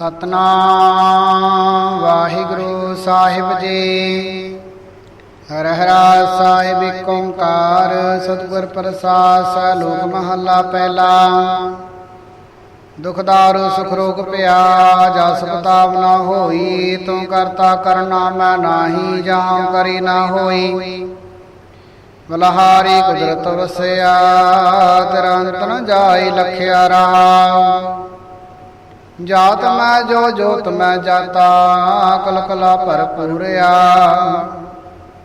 ਸਤਨਾਮ। ਵਾਹਿਗੁਰੂ ਸਾਹਿਬ ਜੀ। ਰਹਿਰਾ ਹਰਾ ਸਾਹਿਬ ਏਕ ਓੰਕਾਰ। ਸਤਿਗੁਰ ਪ੍ਰਸਾਦ ਸਾ ਮਹੱਲਾ ਪਹਿਲਾ। ਦੁਖਦਾਰੂ ਸੁਖ ਰੋਗ ਪਿਆ ਜਸ ਬਤਾਵ ਨਾ ਹੋਈ। ਤੂੰ ਕਰਤਾ ਕਰਨਾ ਮੈਂ ਨਾਹੀ ਜਾਂ ਕਰੀ ਨਾ ਹੋਈ। ਬਲਹਾਰੀ ਕੁਦਰਤ ਵਸਿਆ ਤਰੰਤ ਨ ਜਾਈ ਲਖਿਆ ਰਹਾ ਜਾਤ ਮੈਂ ਜੋ ਜੋਤ ਮੈਂ ਜਾਤਾ ਕਲ ਕਲਾ ਭਰਪੂਰਿਆ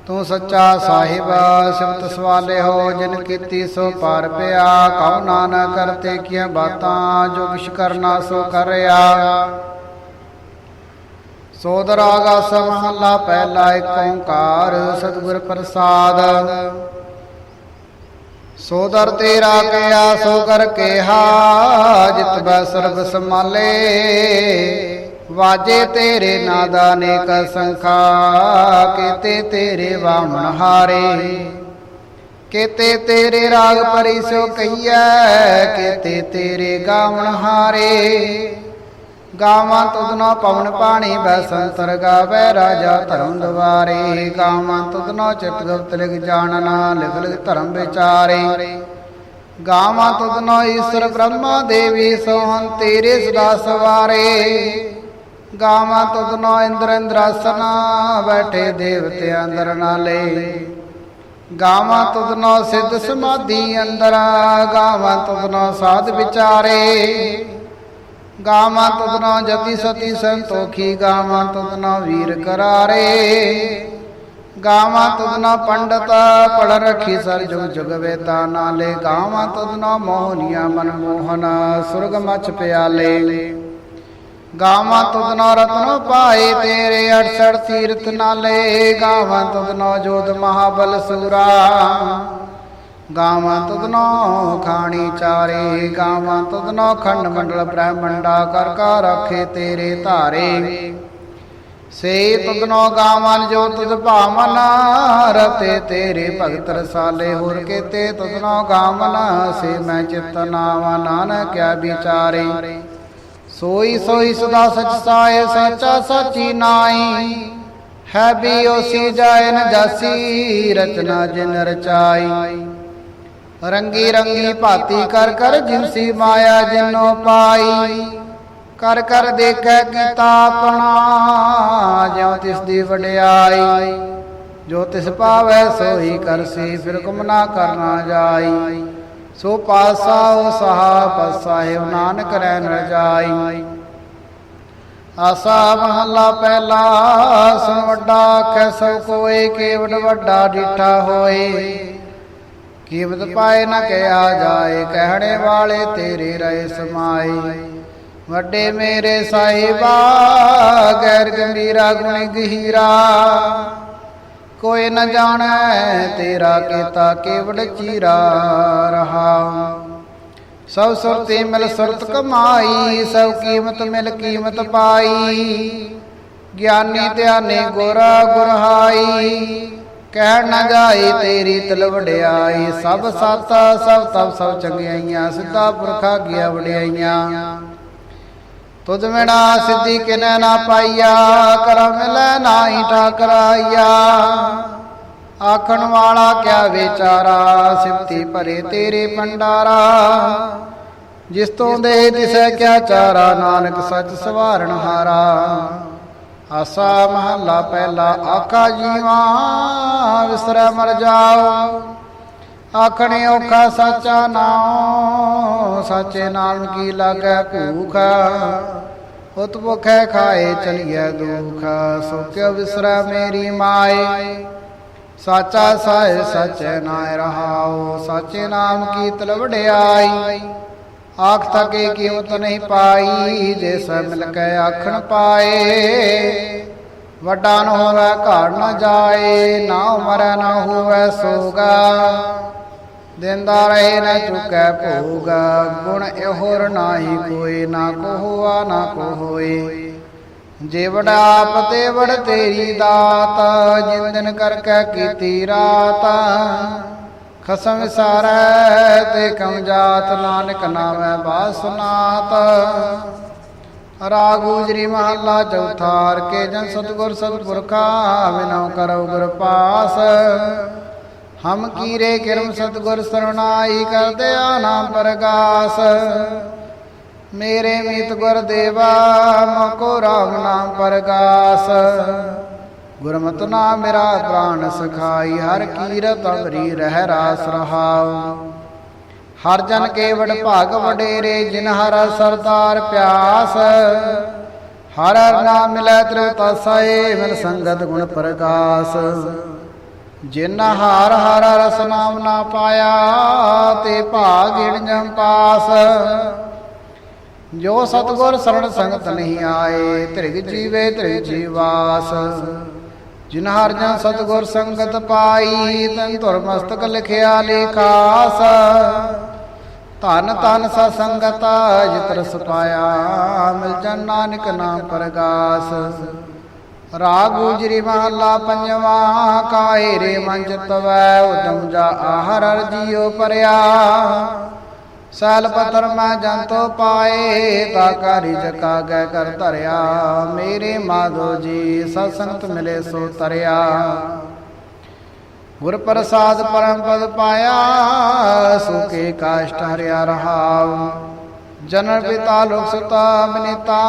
ਤੂੰ ਸੱਚਾ ਸਾਹਿਬ, ਸਿਫਤ ਸਵਾਲੇ ਹੋ, ਜਿਨ ਕੀਤੀ ਸੋ ਪਾਰ ਪਿਆ। ਕਉ ਨਾਨਕ ਕਰਤੇ ਕੀਆਂ ਬਾਤਾਂ, ਜੋ ਕਿਛ ਕਰਨਾ ਸੋ ਕਰਿਆ। ਸੋਦ ਰਾਗਾ ਸਮਹੱਲਾ ਪਹਿਲਾ ਏਕ ਓੰਕਾਰ, ਸਤਿਗੁਰ ਪ੍ਰਸਾਦ। ਸੋਦਰ ਤੇਰਾ ਕਿਆ ਸੋ ਕਰ ਕਿਹਾ ਜਿਤ ਬੈ ਸਰਬ ਸਮਾਲੇ ਵਾਜੇ ਤੇਰੇ ਨਾਦਾ ਨੇਕ ਸੰਖਾ, ਕੀਤੇ ਤੇਰੇ ਵਾਮਣ ਹਾਰੇ। ਕੀਤੇ ਤੇਰੇ ਰਾਗ ਪਰੀ ਸੋ ਕਈਐ ਕੀਤੇ ਤੇਰੇ ਗਾਵਣ ਹਾਰੇ। ਗਾਵਾਂ ਤੁਧਨੋ ਪਵਨ ਪਾਣੀ ਬੈ ਸੰਤਰ ਗਾਵੇ ਰਾਜਾ ਧਰਮ ਦਵਾਰੇ। ਗਾਵਾਂ ਤੁਧਨੋ ਚਿਤ ਗੁਪਤ ਲਿਖ ਜਾਣਨਾ, ਲਿਖ ਲਿਖ ਧਰਮ ਵਿਚਾਰੇ। ਗਾਵਾਂ ਤੁਧਨੋ ਈਸ਼ਰ ਬ੍ਰਹਮਾ ਦੇਵੀ ਸੋਹੰ ਤੇਰੇ ਸਦਾ ਸਵਾਰੇ। ਗਾਵਾਂ ਤੁਧਨੋ ਇੰਦਰ ਇੰਦਰਾਸਨਾ ਬੈਠੇ ਦੇਵਤੇ ਅੰਦਰ ਨਾਲੇ। ਗਾਵਾਂ ਤੁਧਨੋ ਸਿੱਧ ਸਮਾਧੀ ਅੰਦਰ, ਗਾਵਾਂ ਤੁਧਨੋ ਸਾਧ ਵਿਚਾਰੇ। ਗਾਵਾਂ ਤੁਧਨੋ ਜਤੀ ਸਤੀ ਸੰਤੋਖੀ, ਗਾਵਾਂ ਤੁਧਨੋ ਵੀਰ ਕਰਾਰੇ। ਗਾਵਾਂ ਤੁਧਨੋ ਪੰਡਤ ਪੜ ਰਖੀ ਸਰ ਜੁਗ ਜੁਗ ਵੇਤਾ ਨਾਲੇ। ਗਾਵਾਂ ਤੁਧਨੋ ਮੋਹਨੀਆਂ ਮਨ ਮੋਹਨ, ਸੁਰਗ ਮਚ ਪਿਆਲੇ। ਗਾਵਾਂ ਤੁਧਨੋ ਰਤਨੋ ਪਾਏ ਤੇਰੇ 68 ਤੀਰਥ ਨਾਲੇ। ਗਾਵਾਂ ਤੁਧਨੋ ਜੋਤ ਮਹਾਬਲ ਸੂਰਾ। ਗਾਵਾਂ ਤੁਧਨੋ ਖਾਣੀ ਚਾਰੇ, ਗਾਵਾਂ ਤੁਧਨੋ ਖੰਡ ਮੰਡਲ ਬ੍ਰਹਮੰਡਾ, ਕਰ ਕਾ ਰੱਖੇ ਤੇਰੇ ਧਾਰੇ। ਸੇ ਤੁਧਨੋ ਗਾਵਾਂ ਜੋ ਤੁਧ ਭਾਵਨ, ਰਤੇ ਤੇਰੇ ਭਗਤ ਰਸਾਲੇ। ਹੋਰ ਕੇਤੇ ਤੁਧਨੋ ਗਾਵਨ, ਸੇ ਮੈਂ ਚਿਤ ਨਾਵਾ ਨਾਨਕ ਕਿਆ ਵਿਚਾਰੇ। ਸੋਈ ਸੋਈ ਸਦਾ ਸਚ ਸਾਏ, ਸੱਚਾ ਸਾਚੀ ਨਾਈ ਹੈ ਵੀ ਓਸੀ ਜਾਇਨ ਨ ਜਾਸੀ, ਰਚਨਾ ਜਿਨ ਰਚਾਈ। ਰੰਗੀ ਰੰਗੀ ਭਾਤੀ ਕਰ ਕਰ ਜਿਨਸੀ ਮਾਇਆ ਜਿਨੋ ਪਾਈ। ਕਰ ਕਰ ਦੇਖੈ ਕੀਤਾ ਆਪਣਾ ਜਿਉ ਤਿਸ ਦੀ ਵਡਿਆਈ। ਜੋ ਤਿਸ ਪਾਵੈ ਸੋਈ ਕਰਸੀ ਫਿਰ ਕੁਮ ਨਾ ਕਰਨਾ ਜਾਈ। ਸੋ ਪਾਸਾ ਉਹ ਸਹਾ ਪਸਾਹਿਬ ਨਾਨਕ ਰਹਿ ਨ ਜਾਈ। ਆਸਾ ਮਹੱਲਾ ਪਹਿਲਾ ਸੁਣ ਵੱਡਾ ਆਖੈ ਸਭ ਕੋਏ ਕੇਵਡ ਵੱਡਾ ਡਿਠਾ ਹੋਏ। ਕੀਮਤ ਪਾਏ ਨਾ ਕਿਹਾ ਜਾਏ, ਕਹਿਣੇ ਵਾਲੇ ਤੇਰੇ ਰਹੇ ਸਮਾਏ। ਵੱਡੇ ਮੇਰੇ ਸਾਹਿਬਾ, ਗੈਰ ਗੰਭੀਰਾ, ਗੁਣ ਗਹੀਰਾ। ਕੋਈ ਨ ਜਾਣੈ ਤੇਰਾ ਕੀਤਾ ਕੇਵਲ ਚੀਰਾ ਰਹਾ। ਸਭ ਸੁਰਤੀ ਮਿਲ ਸੁਰਤ ਕਮਾਈ, ਸਭ ਕੀਮਤ ਮਿਲ ਕੀਮਤ ਪਾਈ। ਗਿਆਨੀ ਧਿਆਨੀ ਗੁਰ ਗੁਰਹਾਈ ਕਹਿਣ ਨਾ ਜਾਏ ਤੇਰੀ ਤਲ ਸਭ ਸਤ, ਸਭ ਤਬ ਸਭ ਚੰਗਿਆਈਆਂ, ਸਿੱਧਾ ਪੁਰਖਾ ਗਿਆ ਵਡਿਆਈਆਂ। ਤੁਧ ਮਿਣਾ ਸਿੱਧੀ ਕਿਨੈ ਨਾ ਪਾਈਆ, ਕਰ ਮਿਲੈ ਨਾਹੀ ਠਾਕਰਾਈਆ। ਆਖਣ ਵਾਲਾ ਕਿਆ ਵਿਚਾਰਾ ਸਿਫਤੀ ਭਰੇ ਤੇਰੇ ਪੰਡਾਰਾ ਜਿਸ ਤੋਂ ਦੇ ਤਿਸੈ ਕਿਆ ਚਾਰਾ, ਨਾਨਕ ਸੱਚ ਸਵਾਰਣ ਹਾਰਾ। ਆਸਾ ਮਹੱਲਾ ਪਹਿਲਾ ਆਖਾ ਜੀਵਾ ਵਿਸਰੈ ਮਰ ਜਾਓ ਆਖਣੇ ਔਖਾ ਸਾਚਾ ਨਾਮ ਸਾਚੇ ਨਾਮ ਕੀ ਲਾਗੈ ਭੂਖ ਉਤ ਭੁਖੈ ਖਾਏ ਚਲੀਐ ਦੁਖ ਸੋ ਕਿਉ ਵਿਸਰੈ ਮੇਰੀ ਮਾਏ ਸਾਚਾ ਸਾਹਿ ਸਚੈ ਨਾਇ ਰਹਾਉ ਸਾਚੇ ਨਾਮ ਕੀ ਤਲ ਵਡਿਆਈ ਆਖ ਤਕੇ ਕੀਮਤ ਨਹੀਂ ਪਾਈ, ਜੇ ਸਭ ਮਿਲ ਕੇ ਆਖਣ ਪਾਏ। ਵੱਡਾ ਨ ਹੋਵੇ, ਘਰ ਨ ਜਾਏ, ਨਾ ਮਰੈ, ਨਾ ਹੋਵੇ, ਸੋਗਾ। ਦਿੰਦਾ ਰਹੇ, ਨ ਚੁਕੈ, ਭੋਗਾ। ਗੁਣ ਇਹੋਰ ਨਾਹੀ ਕੋਈ, ਨਾ ਕੋ ਹੋਆ, ਨਾ ਕੋ ਹੋਏ। ਜੇ ਵਡ ਆਪ ਤੇ ਵੜ ਤੇਰੀ ਦਾਤ ਜਿਨ ਦਿਨ ਕਰ ਕੀਤੀ ਰਾਤ। ਖਸਮ ਵਿਸਾਰੈ ਤੇ ਕਮ ਜਾਤ ਨਾਨਕ ਨਾਮੈ ਬਾਸਨਾਤ ਰਾਗ ਗੁਜਰੀ ਮਹੱਲਾ ਚੌਥਾ ਕੇ ਜਨ ਸਤਗੁਰ ਸਤਪੁਰਖਾ ਬਿਨੋ ਕਰਉ ਗੁਰ ਪਾਸ। ਹਮ ਕੀਰੇ ਕਿਰਮ ਸਤਗੁਰ ਸਰਣਾਈ ਕਰਦੇ ਆ ਨਾਮ ਪ੍ਰਗਾਸ। ਮੇਰੇ ਮੀਤ ਗੁਰ ਦੇਵਾ ਮਕੋ ਰਾਮ ਨਾਮ ਪ੍ਰਗਾਸ। ਗੁਰਮਤਿ ਨਾਮ ਮੇਰਾ ਪ੍ਰਾਨ ਸਖਾਈ, ਹਰ ਕੀਰਤ ਅਬਰੀ ਰਹਿ ਰਾਸ ਰਹਾਉ। ਹਰ ਜਨ ਕੇ ਭਾਗ ਵਡੇਰੇ, ਜਿਨ ਹਰ ਸਰਦਾਰ ਪਿਆਸ। ਹਰ ਹਰ ਨਾਮ ਮਿਲੈ ਤ੍ਰਿਵਤਾ ਸਾਏ ਮਿਲ ਸੰਗਤ ਗੁਣ ਪ੍ਰਗਾਸ ਜਿਨ ਹਾਰ ਹਰ ਰਸ ਨਾਮ ਨਾ ਪਾਇਆ, ਤੇ ਭਾਗਿਣ ਜਮ ਪਾਸ। ਜੋ ਸਤਗੁਰ ਸਰਣ ਸੰਗਤ ਨਹੀਂ ਆਏ ਧ੍ਰਿਗ ਜੀਵੇ ਧ੍ਰਿਗ ਜੀਵਾਸ। ਜਿਨ ਹਰ ਜਨ ਸਤਗੁਰ ਸੰਗਤ ਪਾਈ, ਤਨ ਧੁਰ ਮਸਤਕ ਲਿਖਿਆ ਲੇਖਾਸ। ਧਨ ਧਨ ਸਾ ਸੰਗਤ ਜਿਤਰ ਸੁਪਾਇਆ ਮਿਲ ਜਨ ਨਾਨਕ ਨਾਮ ਪ੍ਰਗਾਸ। ਰਾਗ ਗੁਜਰੀ ਮਹੱਲਾ ਪੰਜਵਾ ਕਾਏ ਰੇ ਮਨ ਚਿਤਵੈ ਉਦਮ ਜਾ ਆਹਰ ਹਰ ਜੀਉ ਪਰਿਆ। ਸੈਲ ਪਤਰ ਮੈਂ ਜੰਤੋ ਪਾਏ ਤਾ ਕਾਰੀ ਜਕਾ ਗੈ ਕਰ ਧਰਿਆ ਮੇਰੇ ਮਾਧੋ ਜੀ ਸਤਸੰਗਤ ਮਿਲੇ ਸੋ ਤਰਿਆ ਗੁਰ ਪ੍ਰਸਾਦ ਪਰਮ ਪਦ ਪਾਇਆ ਸੁਕੇ ਕਾਸ਼ਟ ਹਰਿਆ ਰਹਾਉ ਜਨਨ ਪਿਤਾ ਲੋਕ ਸੁਤਾ ਬਨਿਤਾ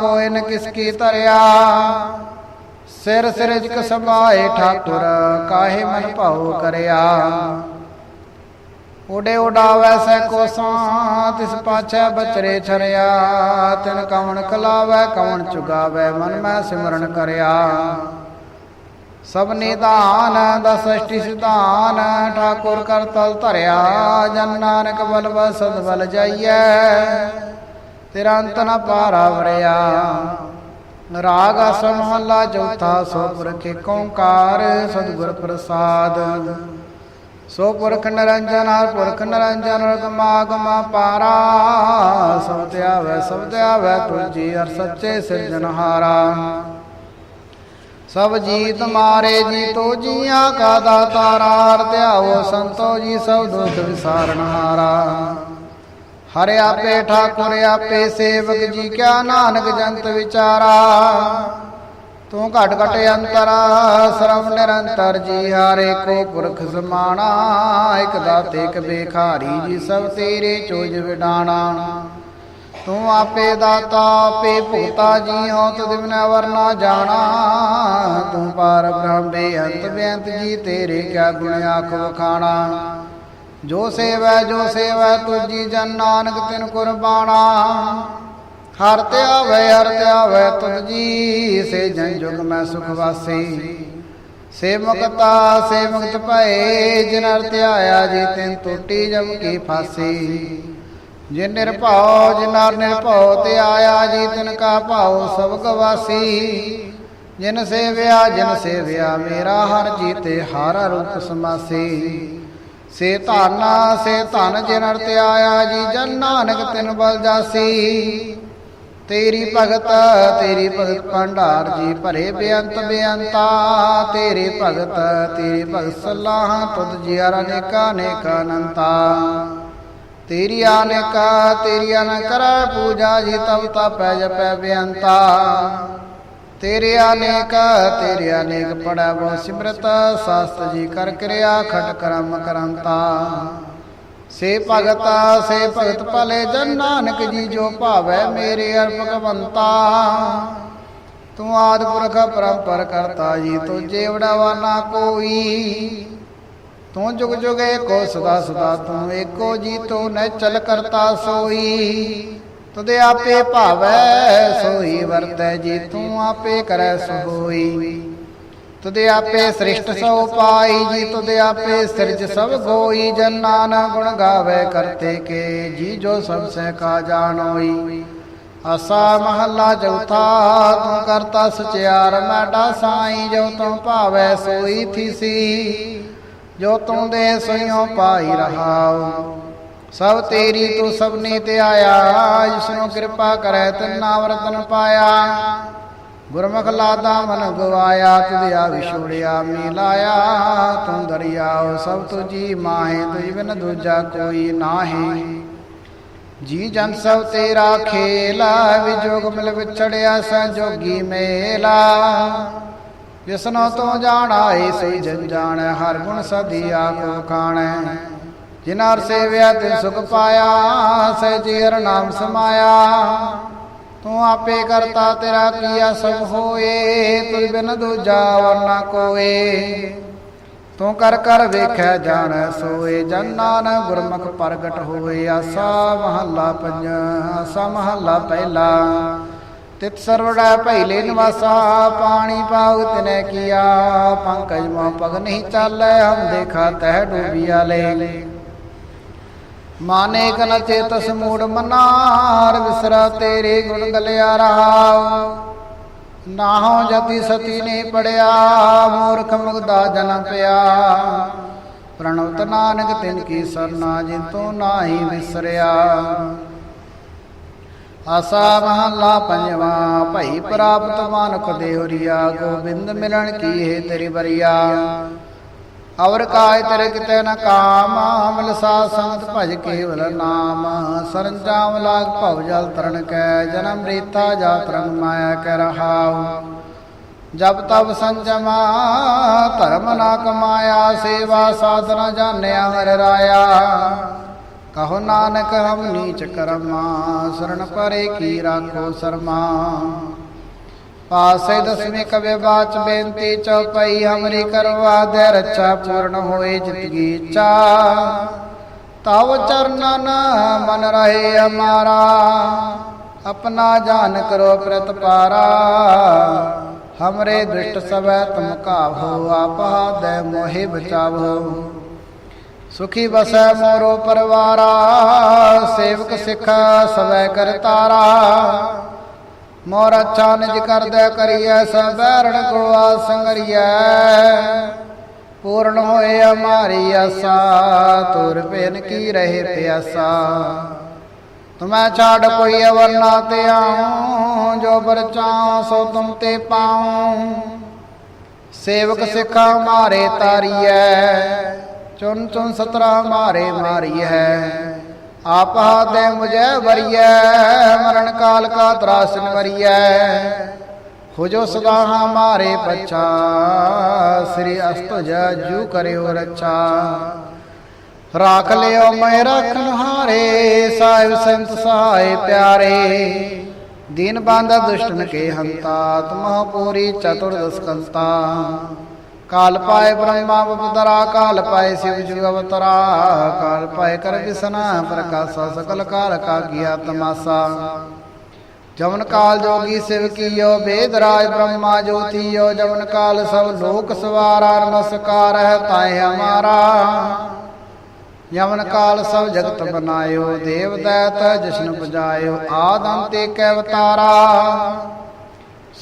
ਕੋਇ ਨ ਕਿਸ ਕੀ ਧਰਿਆ ਸਿਰ ਸਿਰਜ ਕ ਸਮਾਏ ਠਾਕੁਰ ਕਾਹੇ ਮਨ ਭਾਉ ਕਰਿਆ ਉਡੇ ਉਡਾਵੈ ਸੈ ਕੋਸਾਂ ਤਿਸ ਪਾਛੈ ਬਚਰੇ ਛਰਿਆ। ਤਿਨ ਕਵਣ ਕਲਾਵੈ, ਕਵਣ ਚੁਗਾਵੈ, ਮਨ ਮੈਂ ਸਿਮਰਨ ਕਰਿਆ। ਸਭ ਨਿਦਾਨ ਦਸ ਅਸ਼ਟੀ ਸਿਧਾਨ, ਠਾਕੁਰ ਕਰ ਤਲ ਧਰਿਆ। ਜਨ ਨਾਨਕ ਬਲ ਬਸਦ ਬਲ ਜਾਈਐ ਤੇਰਾ ਅੰਤ ਨ ਪਾਰਾ ਵਰਿਆ। ਰਾਗ ਅਸ ਮਹੱਲਾ, ਚੌਥਾ ਸੋ ਪੁਰਖ ਏਕ ਸਤਿਗੁਰ ਪ੍ਰਸਾਦ। ਸੋ ਪੁਰਖ ਨਿਰੰਜਨ, ਹਰ ਪੁਰਖ ਨਿਰੰਜਨ, ਰਗਮਾਗਮਾ ਪਾਰਾ। ਸਭ ਤੇ ਆਵੈ, ਸਭ ਤੇ ਆਵੈ ਤੁਜੀ ਹਰ ਸੱਚੇ ਸਿਰਜਨਹਾਰਾ ਸਭ ਜੀਤ ਮਾਰੇ ਜੀ, ਤੋ ਜੀਆਂ ਕਾ ਦਾਤਾਰਾ ਹਰ ਧਿਆਵੋ ਸੰਤੋ ਜੀ, ਸਭ ਦੁਖ ਵਿਸਾਰਨਹਾਰਾ ਹਾਰਾ। ਹਰ ਆਪੇ ਠਾਕੁਰ, ਆਪੇ ਸੇਵਕ ਜੀ, ਕਿਆ ਨਾਨਕ ਜੰਤ ਵਿਚਾਰਾ। ਤੂੰ ਘਟ ਘਟ ਅੰਤਰ, ਸਰਵ ਨਿਰੰਤਰ ਜੀ ਹਾਰੇ ਕੋ ਪੁਰਖ ਸਮਾਣਾ, ਇਕ ਦਾਤੇ, ਇਕ ਬੇਖਾਰੀ ਜੀ ਸਭ ਤੇਰੇ ਚੋਜ ਵਿਡਾਣਾ। ਤੂੰ ਆਪੇ ਦਾਤਾ, ਆਪੇ ਭੂਤਾ ਜੀ ਹੋ ਤੁਧ ਬਿਨਾ ਵਰਨਾ ਜਾਣਾ। ਤੂੰ ਪਾਰ ਬ੍ਰਹਮ ਬੇਅੰਤ ਬੇਅੰਤ ਜੀ, ਤੇਰੇ ਕਿਆ ਗੁਣ ਆਖ ਵਖਾਣਾ। ਜੋ ਸੇਵੈ ਜੋ ਸੇਵੈ ਤੁਜੀ ਜਨ ਨਾਨਕ ਤਿਨ ਕੁਰਬਾਨਾ ਹਰ ਤੇ ਆਵੇ, ਹਰ ਤੇ ਆਵੇ, ਤੁਧ ਜੀ ਸੇ ਜਨ ਜੁਗ ਮੈਂ ਸੁਖ ਵਾਸੀ। ਸੇ ਮੁਕਤਾ ਸੇ ਮੁਕਤ ਭਏ, ਜਿਨ ਹਰ ਤੇ ਆਇਆ ਜੀ ਤਿਨ ਟੁੱਟੀ ਜਮ ਕੀ ਫਾਸੀ। ਜਿਨ ਨਿਰਭਉ, ਜਿਨ ਹਰ ਨਿਰਭਉ, ਤੇ ਆਇਆ ਜੀ ਤਿਨ ਕਾ ਭਾਉ ਸਭ ਗਵਾਸੀ ਜਿਨ ਸੇਵਿਆ ਜਿਨ ਸੇਵਿਆ, ਮੇਰਾ ਹਰ ਜੀਤੇ ਹਰ ਰੂਪ ਸਮਾਸੀ। ਸੇ ਧਨ ਸੇ ਧਨ ਜਿਨ ਹਰ ਤੇ ਆਇਆ ਜੀ, ਜਨ ਨਾਨਕ ਤਿਨ ਬਲ ਜਾਸੀ। ਤੇਰੀ ਭਗਤ ਤੇਰੀ ਭਗਤ ਭੰਡਾਰ ਜੀ ਭਰੇ ਬੇਅੰਤ ਬੇਅੰਤਾ। ਤੇਰੇ ਭਗਤ, ਤੇਰੀ ਭਗਤ ਸਲਾਹਾਂ ਤੁਧ ਜੀ ਅਨੇਕਾ ਅਨੇਕਾ ਅਨੰਤਾ। ਤੇਰੀ ਅਨੇਕਾ ਤੇਰੀ ਅਨ ਕਰੈ ਪੂਜਾ ਜੀ ਤਬ ਤਪੈ ਜਪੈ ਬੇਅੰਤਾ। ਤੇਰੇ ਅਨੇਕ ਤੇਰੇ ਅਨੇਕ ਪੜਾ ਬਹੁ ਸਿਮਰਤ, ਸਾਸਤ ਜੀ ਕਰ ਕਿਰਿਆ ਖਟ ਕਰਮ ਕਰੰਤਾ। ਸੇ ਭਗਤਾ, ਸੇ ਭਗਤ ਭਲੇ, ਜਨ ਨਾਨਕ ਜੀ ਜੋ ਭਾਵੈ ਮੇਰੇ ਅਰਪ ਭਗਵੰਤਾ ਤੂੰ ਆਦ ਪੁਰਖ ਪਰੰਪਰ ਕਰਤਾ ਜੀ, ਤੋ ਜੇਵੜਾ ਵਾਨਾ ਕੋਈ। ਤੂੰ ਜੁਗ ਜੁਗ ਏਕੋ ਸਦਾ ਸਦਾ, ਤੂੰ ਏਕੋ ਜੀ, ਤੂੰ ਨਚਲ ਕਰਤਾ ਸੋਈ। ਤੁਦੇ ਆਪੇ ਭਾਵੈ, ਸੋਈ ਵਰਤੈ ਜੀ, ਤੂੰ ਆਪੇ ਕਰੈ ਸੋਈ। ਤੁਦੇ ਆਪੇ ਸ੍ਰਿਸ਼ਟ ਸੋ ਪਾਈ ਜੀ ਤੁਦੇ ਆਪੇ ਸਿਰਜ ਸਭ ਗੋਈ। ਜਨ ਨਾਨਕ ਗੁਣ ਗਾਵੇ ਕਰਤੇ ਕੇ, ਜੀ ਜੋ ਸਭ ਸੇ ਕਾ ਜਾਣੋਈ। ਆਸਾ ਮਹੱਲਾ ਚੌਥਾ ਤੂੰ ਕਰਤਾ ਸਚਿਆਰ ਮਾਡਾ ਸਾਈ ਜੋ ਤੂੰ ਭਾਵੈ ਸੋਈ ਥੀਸੀ। ਜੋ ਤੂੰ ਦੇ ਸਈਓ ਪਾਈ ਰਹਾਉ। ਸਭ ਤੇਰੀ ਤੂੰ ਸਭਨੀ ਤੇ ਆਇਆ, ਜਿਸਨੂੰ ਕਿਰਪਾ ਕਰੈ ਤਿਨਾ ਵਰਤਨ ਪਾਇਆ। ਗੁਰਮੁਖ ਲਾਦਾ ਮਨ ਗਵਾਇਆ ਤੁਧਿਆ ਵਿਛੋੜਿਆ ਮਿਲਾਇਆ ਤੂੰ ਦਰਿਆਓ, ਸਭ ਤੁਜੀ ਮਾਹੇ, ਤੁਝ ਬਿਨ ਦੂਜਾ ਕੋਈ ਨਾਹੀ। ਜੀ ਜਨ ਸਭ ਤੇਰਾ ਖੇਲਾ ਵਿਜੋਗ ਮਿਲ ਵਿਛੜਿਆ ਸੰਜੋਗੀ ਮੇਲਾ। ਜਿਸਨੋ ਤੂੰ ਜਾਣਾ ਏ ਸੋਈ ਜਨ ਜਾਣੈ, ਹਰ ਗੁਣ ਸਦੀ ਆਖੋ ਖਾਣੈ। ਜਿਨਾਰ ਸੇਵਿਆ ਤੇ ਸੁਖ ਪਾਇਆ ਸਹਿਜੀ ਹਰ ਨਾਮ ਸਮਾਇਆ। ਤੂੰ ਆਪੇ ਕਰਤਾ ਤੇਰਾ ਕੀਆ ਸਭ ਹੋਏ ਤੁਝ ਬਿਨ ਦੂਜਾ ਵਰਨਾ ਕੋਏ। ਤੂੰ ਕਰ ਕਰ ਵੇਖੈ ਜਾਣੈ ਸੋਏ, ਜਨ ਨਾਨਕ ਗੁਰਮੁਖ ਪ੍ਰਗਟ ਹੋਏ। ਆਸਾ ਮਹੱਲਾ ਪੰਜ, ਆਸਾ ਮਹੱਲਾ ਪਹਿਲਾ। ਤਿਤ ਸਰਵੜਾ ਪਹਿਲੇ ਨਿਵਾਸਾ, ਪਾਣੀ ਪਾਉ ਤਨੇ ਕੀਆ। ਪੰਕਜ ਮੋ ਪਗ ਨਹੀਂ ਚਾਲੈ, ਹਮ ਦੇਖਾ ਤਹਿ ਡੂਬਿਆ ਲੈ ਮਾਨੇ ਕਨ ਚੇਤਸ ਮੂੜ ਮਨਾਰ ਵਿਸਰਾ ਤੇਰੇ ਗੁਣ ਗਲਿਆ ਰਹਾ ਨਾਹੋ ਜਤੀ ਸਤੀ ਨੇ ਪੜਿਆ, ਮੂਰਖ ਮੁਗਦਾ ਜਨਮ ਪਿਆ। ਪ੍ਰਣਵਤ ਨਾਨਕ ਤਿਨ ਕੀ ਸਰਨਾ ਜਿਨ ਤੋਂ ਨਾਹੀ ਵਿਸਰਿਆ। ਆਸਾ ਮਹੱਲਾ ਪੰਜਵਾ, ਭਈ ਪ੍ਰਾਪਤ ਮਾਨੁਖ ਦੇਹੁਰੀਆ, ਗੋਬਿੰਦ ਮਿਲਣ ਕੀ ਹੈ ਤੇਰੀ ਬਰੀਆ ਅਵਰ ਕਾਇ ਤੇਰੇ ਕਿਤੇ ਨ ਕਾਮ ਅਮਲ ਸਾ ਸੰਗਤ ਭਜ ਕੇਵਲ ਨਾਮ। ਸਰੰਜਾਮ ਲਾਗ ਭਵ ਜਲ ਤਰਨ ਕੈ, ਜਨਮ ਰੀਤਾ ਜਾਤ ਰੰਗ ਮਾਇਆ ਕੈ ਰਹਾਉ। ਜਬ ਤਬ ਸੰਜਮਾ, ਧਰਮ ਨਾ ਕਮਾਇਆ, ਸੇਵਾ ਸਾਧਨਾ ਜਾਣਿਆ ਹਰਿ ਰਾਇਆ। ਕਹੋ ਨਾਨਕ ਹਮ ਨੀਚ ਕਰਮਾ ਸਰਣ ਪਰੇ ਕੀ ਰਾਖੋ ਸਰਮਾ। ਪਾਸੇ ਦਸਵੇਂ ਕਵੇ ਬਾਚ ਬੇਨਤੀ ਚਉਪਈ ਹਮਰੀ ਕਰਵਾ ਦੇ ਰੱਛਾ ਪੂਰਨ ਹੋਏ ਜਿਤਗੀ ਇੱਛਾ ਤਵ ਚਰਨਨ ਮਨ ਰਹੇ ਹਮਾਰਾ ਆਪਣਾ ਜਾਨ ਕਰੋ ਪ੍ਰਤਪਾਰਾ ਹਮਰੇ ਦ੍ਰਿਸ਼ਟ ਸਵੈ ਤੁਮ ਕਾਹੋ ਆਪਾ ਦੇ ਮੋਹਿ ਬਚਾਵੋ। ਸੁਖੀ ਬਸੈ ਮੋਰੋ ਪਰਵਾਰਾ, ਸੇਵਕ ਸਿਖ ਸਵੈ ਕਰਤਾਰਾ ਮੋਰ ਅੱਛਾ ਨਿਜ ਕਰਦੈ ਕਰੀਐ ਸਬੈਰਣ ਕੋਆ ਸੰਗਰੀਐ। ਪੂਰਨ ਹੋਏ ਹਮਾਰੀ ਆਸਾ, ਤੁਰ ਪੈਨ ਕੀ ਰਹੇ ਪਿਆਸਾ। ਤੁਮੈ ਛਾੜ ਕੋਈ ਅਵਰ ਨਾ ਤੇ ਆਉ, ਜੋ ਬਰਚਾਉ ਸੋ ਤੁਮ ਤੇ ਪਾਉ। ਸੇਵਕ ਸਿੱਖਾ ਮਾਰੇ ਤਾਰੀਐ ਚੁਨ ਚੁਨ ਸਤਰਾ ਮਾਰੇ ਮਾਰੀ ਹੈ ਆਪ ਦੇ ਮੁਝੇ ਵਰੀਐ, ਮਰਨ ਕਾਲ ਕਾ ਤਰਾਸਨ ਵਰੀਐ। ਹੋ ਜੋ ਸਦਾ ਹਮਾਰੇ ਪਛਾ, ਸ੍ਰੀ ਅਸਤਜ ਜੂ ਕਰਿਓ ਰੱਛਾ। ਰਾਖ ਲਿਓ ਮੈਂ ਰੱਖਨ ਹਾਰੇ ਸਾਹਿਬ ਸੰਤ ਸਹਾਇ ਪਿਆਰੇ। ਦੀਨ ਬਾਂਧਾ ਦੁਸ਼ਟਨ ਕੇ ਹੰਤਾ ਤੁਮਹ ਪੂਰੀ ਚਤੁਰਦਸ ਕੰਤਾ। ਕਾਲ ਪਾਏ ਬ੍ਰਹਮਾ ਬਪਦਰਾ ਕਾਲ ਪਾਏ ਸਿਵ ਜੁਗ ਅਵਤਰਾ, ਕਾਲ ਪਾਏ ਕਰ ਵਿਸਨਾ ਪ੍ਰਕਾਸ਼ਾ, ਸਕਲ ਕਾਲ ਕਾ ਗਿਆ ਤਮਾਸਾ। ਜਮਨ ਕਾਲ ਜੋਗੀ ਸਿਵ ਕੀਓ, ਵੇਦ ਰਾਜ ਬ੍ਰਹਮਾ ਜੋਤੀਓ ਜਮਨ ਕਾਲ ਸਭ ਲੋਕ ਸਵਾਰਾ, ਨਮਸਕਾਰ ਹੈ ਤਾਏ ਹਮਾਰਾ। ਯਮਨ ਕਾਲ ਸਭ ਜਗਤ ਬਨਾਇਓ, ਦੇਵ ਦੈਤ ਜਸ਼ਨ ਬਜਾਇਓ ਆਦ ਅੰਤੇ ਕੈ ਅਵਤਾਰਾ।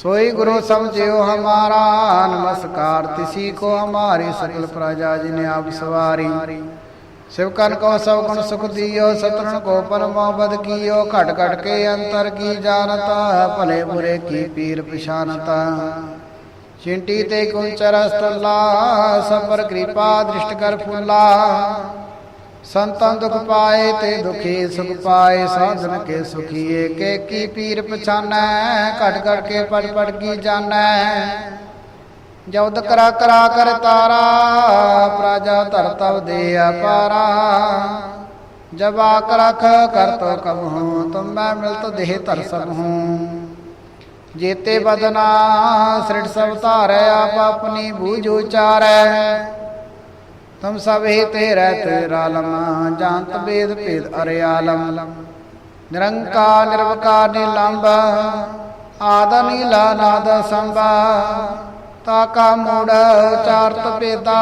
सोई गुरु समझियो हमारा नमस्कार तिसी को हमारी सकल प्रजा जिन्हें आप सवारी शिवकन को सब गुण सुख दियो सतरण को परमो बद कियो खट खट के अंतर की जानता भले बुरे की पीर पिशानता चिंटी ते कुंचर स्तुल्ला सब पर कृपा दृष्ट कर फुल्ला ਸੰਤਾਂ ਦੁਖ ਪਾਏ ਤੇ ਦੁਖੀ ਸੁਖ ਪਾਏ, ਸਾਧਨ ਕੇ ਸੁਖੀਏ, ਕੇ ਕੀ ਪੀਰ ਪਛਾਨੈ? ਘਟ ਘਟ ਕੇ ਪੜ ਪੜ ਕੀ ਜਾਣੈ? ਜਉਦ ਕਰਾ ਕਰਾ ਕਰ ਤਾਰਾ, ਪ੍ਰਜਾ ਧਰ ਤਵ ਦੇ ਅਪਾਰਾ। ਜਵਾ ਆਕ ਰਖ ਕਰ ਤੋ ਕਬ ਹੂੰ ਤੁਮ ਮੈਂ ਮਿਲਤ ਦੇਹ ਧਰ ਸਭ। ਹੂੰ ਜੇਤੇ ਬਦਨਾ, ਸ੍ਰਿਟ ਸਭ ਧਾਰੈ ਆਪ ਆਪਣੀ ਬੂਝ ਉਚਾਰੈ। ਤੁਮ ਸਭ ਹੀ ਤੇਰਾ ਤੇਰਾ ਲਮ ਜਾਣਤ ਬੇਦ ਭੇਦ ਅਰਿਆਲਮ। ਨਿਰੰਕਾਰ, ਨਿਰਵਕਾਰ ਨਿਲੰਬ ਆਦ ਨੀਲਾ ਨਾਦ ਸੰਭਾ ਤਾ ਕਾ ਮੂੜ ਉਚਾਰਤ ਬੇਦਾ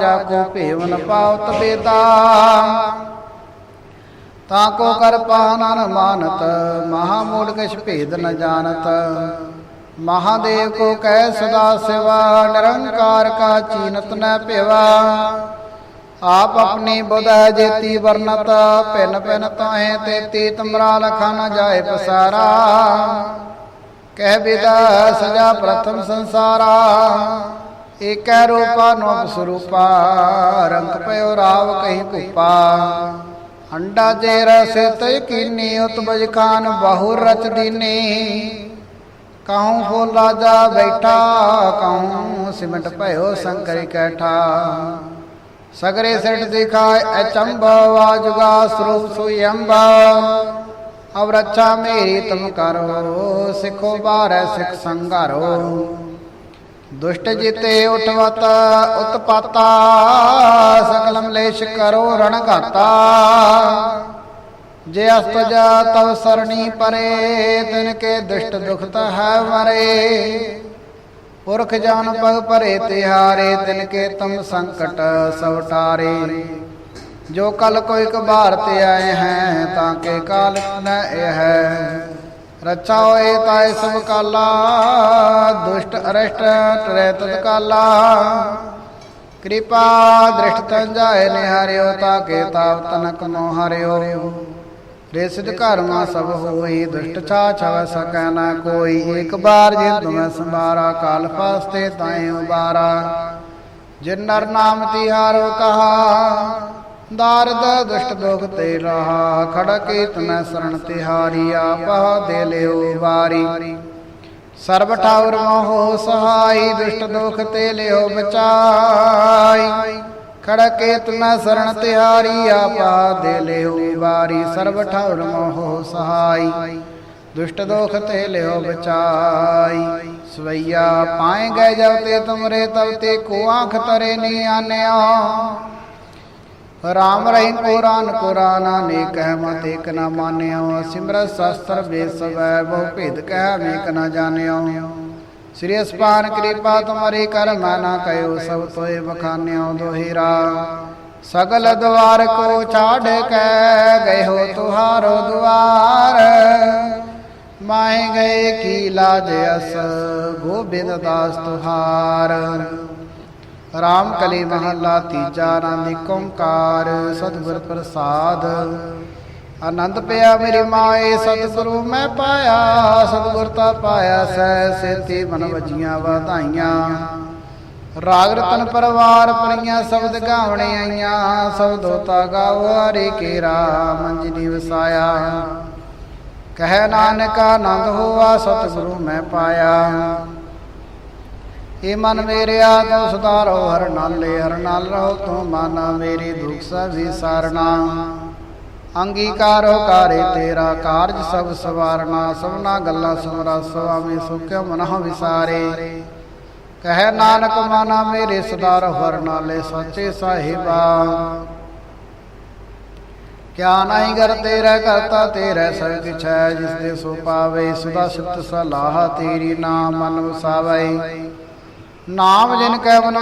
ਜਾ ਕੋ ਭੇਵਨ ਪਾਵਤ ਬੇਦਾ ਤਾ ਕੋ ਕਰ ਪਾਨਨ ਮਾਨਤ, ਮਹਾ ਮੂੜ ਕਿਛ ਭੇਦ ਨ ਜਾਣਤ। ਮਹਾਦੇਵ ਕੋ ਕਹਿ ਸਦਾ ਸਿਵਾ, ਨਿਰੰਕਾਰ ਕਾ ਚੀਨਤ ਨ ਭਿਵਾ ਆਪ ਆਪਣੀ ਬੁਧ ਹੈ ਜੇਤੀ ਵਰਨਤ, ਭਿਨ ਭਿਨ ਤਾਹੇ ਤੇਤੀ ਤਮਰਾ ਲਖਾ ਨ ਜਾਏ ਪਸਾਰਾ। ਕਹਿ ਬਿਦਾ ਸਜਾ ਪ੍ਰਥਮ ਸੰਸਾਰਾ, ਏਕੈ ਰੂਪਾ ਨੋਬ ਸਰੂਪਾ ਰੰਗ ਪਇਓ ਰਾਵ ਕਹੀਂ ਭੁਪਾ। ਅੰਡਾ ਜੇ ਰਸ ਤੈ ਕੀਨੀ ਉਤਬਜ ਖਾਨ, ਬਹੁ ਰਚ ਦੀਨੀ। ਕਹੂੰ ਫੋਲਾ ਜਾ ਬੈਠਾ ਕਹੂੰ ਸਿਮਟ ਭਇਓ ਸੰਕਰ ਕੈਠਾ। ਸਗਰੇ ਸਿਟ ਦਿਖਾਏ ਅਚੰਭ ਵਾਜੁਗਾ ਸਰੂਪ ਸੁਯੰਭ ਅਬ। ਰੱਛਾ ਮੇਰੀ ਤੁਮ ਕਰੋ, ਸਿੱਖੋ ਬਾਰੈ ਸਿੱਖ ਸੰਘਾਰੋ। ਦੁਸ਼ਟ ਜਿਤੇ ਉਠਵਤ, ਉਤਪਾਤਾ ਸਕਲ ਮਲੇਸ਼ ਕਰੋ, ਰਣ ਘਾਤਾ। ਜੇ ਅਸਤਜ ਤਵ ਸਰਣੀ ਪਰੇ, ਤਿਨ ਕੇ ਦੁਸ਼ਟ ਦੁਖਤ ਹੈ ਮਰੇ ਪੁਰਖ ਜਾਨ ਪਗ ਪਰੇ ਤਿਹਾਰੇ ਤਿਨ ਕੇ ਤਮ ਸੰਕਟ ਸਭ ਟਾਰੇ ਜੋ ਕਲ ਕੋਈ ਕਬਾਰ ਤੇ ਆਏ ਹੈ, ਤਾਂ ਕੇ ਕਾਲ ਨ ਇਹ ਹੈ। ਹੋਏ ਤਾਏ ਸਭ ਕਾਲਾ, ਦੁਸ਼ਟ ਅਰਸ਼ਟ ਟਰੇ ਤਤ ਕਾਲਾ। ਕਿਰਪਾ ਦ੍ਰਿਸ਼ਟ ਤਨ ਜਾਏ ਨਿਹਾਰਿਓ, ਤਾਂ ਕੇ ਤਾਵ ਤਨਕ ਮੋ ਹਰਿਓ ਰੇ ਸਭ ਹੋਈ, ਦੁਸ਼ਟ ਛਾ ਛਵ ਸਕੈ ਨਾ ਕੋਈ। ਇੱਕ ਬਾਰ ਜਿਨ ਤੁਮੈ ਸੰਭਾਰਾ ਕਾਲ ਫਾਸਤੇ ਤਾਏ ਉਬਾਰਾ। ਜਿਨ ਨਰ ਨਾਮ ਤਿਹਾਰੋ ਕਹਾ, ਦਾਰਦ ਦੁਸ਼ਟ ਦੋਖ ਤੇ ਰਹਾ। ਖੜਕੇ ਤੁਮੈ ਸਰਣ ਤਿਹਾਰੀ ਆਪਹ ਦੇ ਲਿਓ ਵਾਰੀ। ਸਰਬ ਠਾਉਰ ਮੋਹ ਸਹਾਈ, ਦੁਸ਼ਟ ਦੋਖ ਤੇ ਲਿਓ ਬਚਾਈ। ਖੜਕੇ ਤੁਮੈ ਸਰਣ ਤਿਹਾਰੀ, ਆਪਾ ਦੇ ਲਿਓ ਵਾਰੀ ਸਰਬ ਠਾਉਰ ਮੋਹ ਸਹਾਈ। ਦੁਸ਼ਟ ਦੋਖ ਤੇ ਲਿਓ ਬਚਾਈ। ਸਵਈਆ ਪਾਏ ਗਏ ਜਬ ਤੇ ਤੁਮਰੇ, ਤਬ ਤੇ ਕੋ ਆਂਖ ਤਰੇ ਨੀ ਆਨਿਆ। ਰਾਮ ਰਹੀਮ ਪੁਰਾਨ ਪੁਰਾਨਾ ਨੇ ਕਹਿ ਮਤ ਇਕ ਨਾ ਮਾਨਿਓ ਸਿਮਰਤ ਸ਼ਸਤਰ ਬੇਸਵੈ, ਬਹੁ ਭੇਦ ਕਹਿ ਮੇਕ ਨਾ ਜਾਣਿਓ ਸ੍ਰੀ ਅਸਪਾਨ ਕਿਰਪਾ ਤੁਮਰੀ ਕਰ ਮੈਂ ਨਾ ਕਯੋ ਸਭ ਤੋਏ ਬਖਾਨਿਓ ਦੋਹਿਰਾ ਸਗਲ ਦਵਾਰ ਕੋ ਛਾੜ ਕੇ ਗਏ ਹੋ ਤੁਹਾਰੋ ਦੁਆਰ। ਮਾਏ ਗਏ ਕੀ ਲਾਜ ਅਸ, ਗੋਬਿੰਦ ਦਾਸ ਤੁਹਾਰ। ਰਾਮ ਕਲੀ ਮਹੱਲਾ ਤੀਜਾ ਆਨੰਦ ਓੰਕਾਰ ਸਤਿਗੁਰ ਪ੍ਰਸਾਦ। ਆਨੰਦ ਪਿਆ ਮੇਰੀ ਮਾਏ, ਸਤਿਗੁਰੂ ਮੈਂ ਪਾਇਆ ਸਤਿਗੁਰ ਤਾ ਪਾਇਆ, ਸਹਿ ਸੇਤੀ ਮਨ ਵਜੀਆਂ ਵਧਾਈਆਂ। ਰਾਗ ਰਤਨ ਪਰਵਾਰ ਪਰੀਆਂ ਸ਼ਬਦ ਗਾਵਣੇ ਆਈਆਂ ਸਬਦੋ ਤਾ ਗਾਵੋ ਹਰੇ ਕੇ ਰਾਮ ਮੰਜਨੀ ਵਸਾਇਆ। ਕਹਿ ਨਾਨਕ ਆਨੰਦ ਹੋਆ, ਸਤਿਗੁਰੂ ਮੈਂ ਪਾਇਆ। ਏ ਮਨ ਮੇਰਿਆ ਤੂੰ ਸੁਧਾਰੋ, ਹਰ ਨਾਲੇ ਹਰ ਨਾਲ ਰਹੋ ਤੂੰ ਮਨ, ਮੇਰੀ ਦੁਖ ਸਭ ਵਿਸਾਰਨਾ ਅੰਗੀਕਾਰੋ ਕਾਰੇ ਤੇਰਾ ਕਾਰਜ ਸਭ ਸਵਾਰਨਾ, ਸਭਨਾ ਗੱਲਾਂ ਸਮਰਾ ਸੁਆਮੀ ਸੁਖਿ ਮਨਹੁ ਵਿਸਾਰੇ। ਕਹਿ ਨਾਨਕ ਮਾਨਾ ਮੇਰੇ ਸਦਾਰ ਹਰ ਨਾਲੇ ਸੱਚੇ ਸਾਹਿਬਾ। ਕਿਆ ਨਹੀਂ ਕਰ ਤੇਰਾ ਕਰਤਾ ਤੇਰਾ ਸਭ ਕਿਛ ਹੈ ਜਿਸ ਦੇ ਸੋ ਪਾਵੇ, ਸੁਦਾ ਸਿਫਤ ਸਲਾਹ ਤੇਰੀ ਨਾਮ ਮਨ ਵਸਾਵੇ ਨਾਮ ਜਿਨ ਕੈ ਮਨ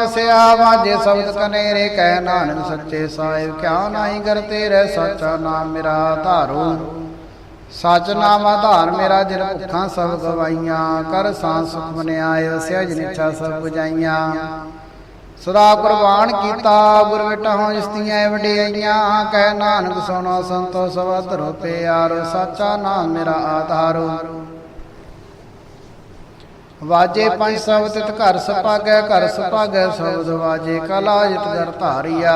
ਵਾਜੇ ਸ਼ਬਦ ਕਨੇਰੇ ਕਹਿ ਨਾਨਕ ਸੱਚੇ ਸਾਹਿਬ, ਕਿਆ ਨਹੀਂ ਕਰ ਤੇਰੇ, ਸੱਚਾ ਨਾਮ ਮੇਰਾ ਧਾਰੋ। ਸੱਚ ਨਾਮ ਆਧਾਰ ਮੇਰਾ, ਜਿਨ ਭੁੱਖਾਂ ਸਭ ਗਵਾਈਆਂ, ਕਰ ਸਾਂ ਸੁਖ ਮਨਿਆਇ ਵਸਿਆ ਜਿਨ ਇੱਛਾ ਸਭ 부ਜਾਈਆਂ ਸਦਾ ਕੁਰਬਾਨ ਕੀਤਾ, ਗੁਰ ਬੇਟਾ ਹੋ ਜਿਸਤੀਆਂ ਵਡਿਆਈਆਂ ਕਹਿ ਨਾਨਕ ਸੁਣੋ ਸੰਤੋ ਸਵਦ ਰੂਪੇ ਆਰੋ ਸੱਚਾ ਨਾਮ ਮੇਰਾ ਆਧਾਰੋ। ਵਾਜੇ ਪੰਜ ਸਭ ਤਿਤ ਘਰ ਸੁਪਾਗੈ ਘਰ ਸੁਪਾਗੈ ਸਬਦ ਵਾਜੇ ਕਲਾ ਜਿਤ ਘਰ ਧਾਰਿਆ।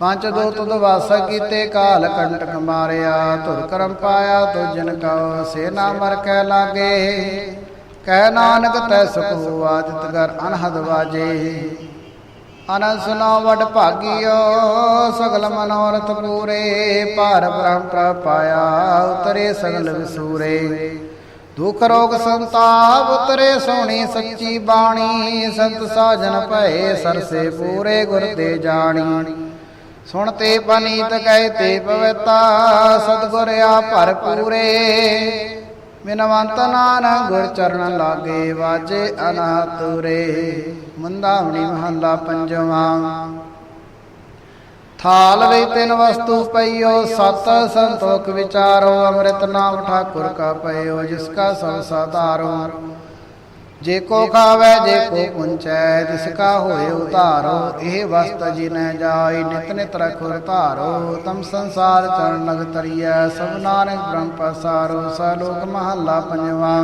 ਪੰਜ ਦੋ ਤੁਧ ਵਾਸ ਕੀਤੇ ਕਾਲ ਕੰਟਕ ਮਾਰਿਆ ਧੁਰ ਕਰਮ ਪਾਇਆ ਤੁਜਨ ਕਉ ਸੇਨਾ ਮਰ ਕੈ ਲਾਗੇ। ਕਹਿ ਨਾਨਕ ਤੈ ਸੁਖ ਹੋਆ ਜਿਤ ਘਰ ਅਨਹਦ ਵਾਜੇ। ਅਨੰਦ ਸੁਨਾ ਵਡ ਭਾਗਿਓ, ਸਗਲ ਮਨੋਰਥ ਪੂਰੇ। ਭਾਰ ਬ੍ਰਹਮ ਪ੍ਰਭ ਪਾਇਆ, ਉਤਰੇ ਸਗਲ ਵਿਸੂਰੇ। ਦੁਖ ਰੋਗ ਸੰਤਾਪ, ਉਤਰੇ ਸੋਣੀ ਸੱਚੀ ਬਾਣੀ, ਸੰਤ ਸਾਜਨ ਭਏ ਸਰਸੇ ਪੂਰੇ ਗੁਰ ਤੇ ਜਾਣੀ। ਸੁਣ ਤੇ ਪਨੀਤ ਕਹਿ ਤੇ ਪਵਿਤਾ, ਸਤਗੁਰ ਆ ਭਰ ਪੂਰੇ। ਬਿਨਵੰਤ ਨਾਨਕ ਗੁਰ ਚਰਨ ਲਾਗੇ ਵਾਜੇ ਅਨਾਤੁਰੇ ਮੰਦਾਵਣੀ ਮਹੱਲਾ ਪੰਜਵਾਂ। ਥਾਲ ਵੇ ਤਿਨ ਵਸਤੂ ਪਈਓ, ਸਤ ਸੰਤੋਖ ਵਿਚਾਰੋ, ਅੰਮ੍ਰਿਤ ਨਾਮ ਠਾਕੁਰ ਕਾ ਪਈਓ, ਜਿਸ ਕਾ ਸਭ ਸਾਧਾਰੋ ਜੇ ਕੋ ਖਾਵੇ, ਜੇ ਕੋ ਪੁੰਚੈ, ਜਿਸ ਕਾ ਹੋਏ ਉਧਾਰੋ ਇਹ ਵਸਤ ਜਿਨੈ ਜਾਈ, ਨਿਤ ਨਿਤ ਰਖੁਰ ਧਾਰੋ। ਤਮ ਸੰਸਾਰ ਚਰਨ ਲਗ ਤਰੀਐ ਸਭ ਨਾਨਕ ਬ੍ਰਹਮ ਪਸਾਰੋ ਸਲੋਕ ਮਹੱਲਾ ਪੰਜਵਾ।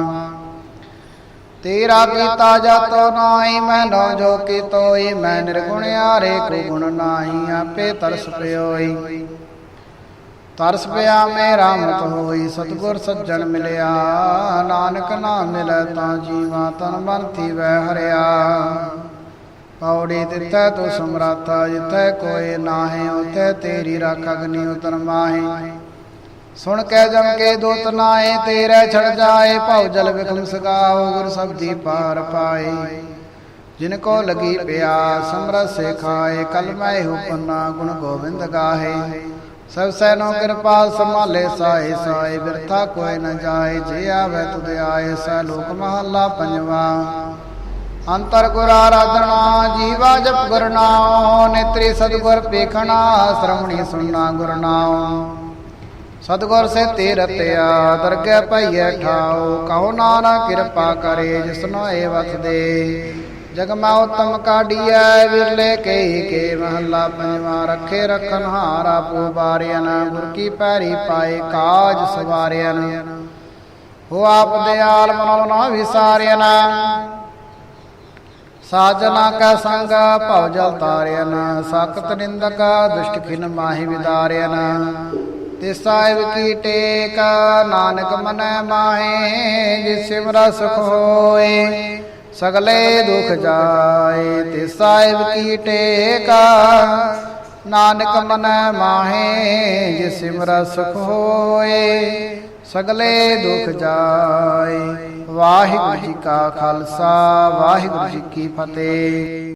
ਤੇਰਾ ਕੀਤਾ ਜਾਤੋ ਨਾਹੀ, ਮੈਂ ਨੋ ਜੋ ਕੀ ਤੋਈ ਮੈਂ ਨਿਰਗੁਣ ਆਰੇ ਕੋ ਗੁਣ ਨਾਹੀ, ਆਪੇ ਤਰਸ ਪਿਓਈ। ਤਰਸ ਪਿਆ ਮੇਰਾ ਮਤ ਹੋਈ, ਸਤਗੁਰ ਸੱਜਣ ਮਿਲਿਆ। ਨਾਨਕ ਨਾਮ ਮਿਲੈ ਤਾਂ ਜੀਵਾ ਤਨ ਮਨ ਵੈ ਹਰਿਆ। ਪੌੜੀ ਦਿੱਤੈ ਤੂੰ ਸਮਰਾਤਾ ਜਿਤੈ ਕੋਈ ਨਾਹੀ ਉਤੈ ਤੇਰੀ ਰੱਖ ਅਗਨੀ ਉਤਰ ਮਾਹੀ। ਸੁਣ ਕੇ ਜਮ ਕੇ ਦੁੱਤ ਨਾਏ ਤੇਰੇ ਛੜ ਜਾਏ, ਭਉ ਜਲ ਵਿਖਮ ਸਗਾਓ ਗੁਰ ਸਬਦੀ ਪਾਰ ਪਾਏ। ਜਿਨ ਕੋ ਲਗੀ ਪਿਆਸ ਸਮਰਤ ਸੇ ਖਾਏ, ਕਲ ਮੈਂ ਗੁਣ ਗੋਬਿੰਦ ਗਾਹੇ। ਸਭ ਸੈਨੋ ਕਿਰਪਾ ਸੰਭਾਲੇ ਸਾਏ ਸਾਏ, ਬਿਰਥਾ ਕੋਈ ਨ ਜਾਏ, ਜੇ ਆਵੇ ਤੁਧ ਆਏ ਸੈ ਲੋਕ ਮਹੱਲਾ ਪੰਜਵਾ। ਅੰਤਰ ਗੁਰ ਆਰਾਧਨਾ, ਜੀਵਾ ਜਪ ਗੁਰ ਨਾਮ ਨੇਤਰੀ ਸਤਗੁਰ ਪੇਖਣਾ ਸ਼ਰਮਣੀ ਸੁਣਨਾ ਗੁਰ ਨਾਮ ਸਤਗੁਰ ਸੇ ਤੀਰਤਿਆ ਦਰਗਹਿ ਪਈਐ ਠਾਉ, ਕਹੋ ਨਾਨਕ ਕਿਰਪਾ ਕਰੇ ਜਿਸਨੋ ਏ ਵਸ ਜਗ ਮਾ ਉਤਮ ਕਾਢੀਐ, ਵਿਰਲੇ ਕੇ ਕੇ ਮਹੱਲਾ ਪੰਜਵਾ, ਰੱਖੇ ਰਖਨ ਹਾਰਾ ਪੂ ਬਾਰਿਆਨ, ਗੁਰ ਕੀ ਪੈਰੀ ਪਾਏ ਕਾਜ ਸਵਾਰਿਆਨ। ਹੋ ਆਪ ਦਿਆਲ ਮਨੋ ਨਾ ਵਿਸਾਰਿਆਨ, ਸਾਜਨਾ ਕਾ ਸੰਗ ਭਉ ਜਲ ਤਾਰਿਆਨ, ਸਖਤ ਨਿੰਦਕ ਦੁਸ਼ਟ ਖਿਨ ਮਾਹੀ ਵਿਦਾਰਿਆਨ। ਤਿਸ ਸਾਹਿਬ ਕੀ ਟੇਕ, ਨਾਨਕ ਮਨੈ ਮਾਹੇ, ਜਿਸ ਸਿਮਰਾ ਸੁਖ ਹੋਏ ਸਗਲੇ ਦੁਖ ਜਾਏ, ਤੇ ਸਾਹਿਬ ਕੀ ਟੇਕ, ਨਾਨਕ ਮਨੈ ਮਾਹੇ, ਜਿਸ ਸਿਮਰਾ ਸੁਖ ਹੋਏ ਸਗਲੇ ਦੁਖ ਜਾਏ। ਵਾਹਿਗੁਰੂ ਜੀ ਕਾ ਖਾਲਸਾ, ਵਾਹਿਗੁਰੂ ਜੀ ਕੀ ਫਤਿਹ।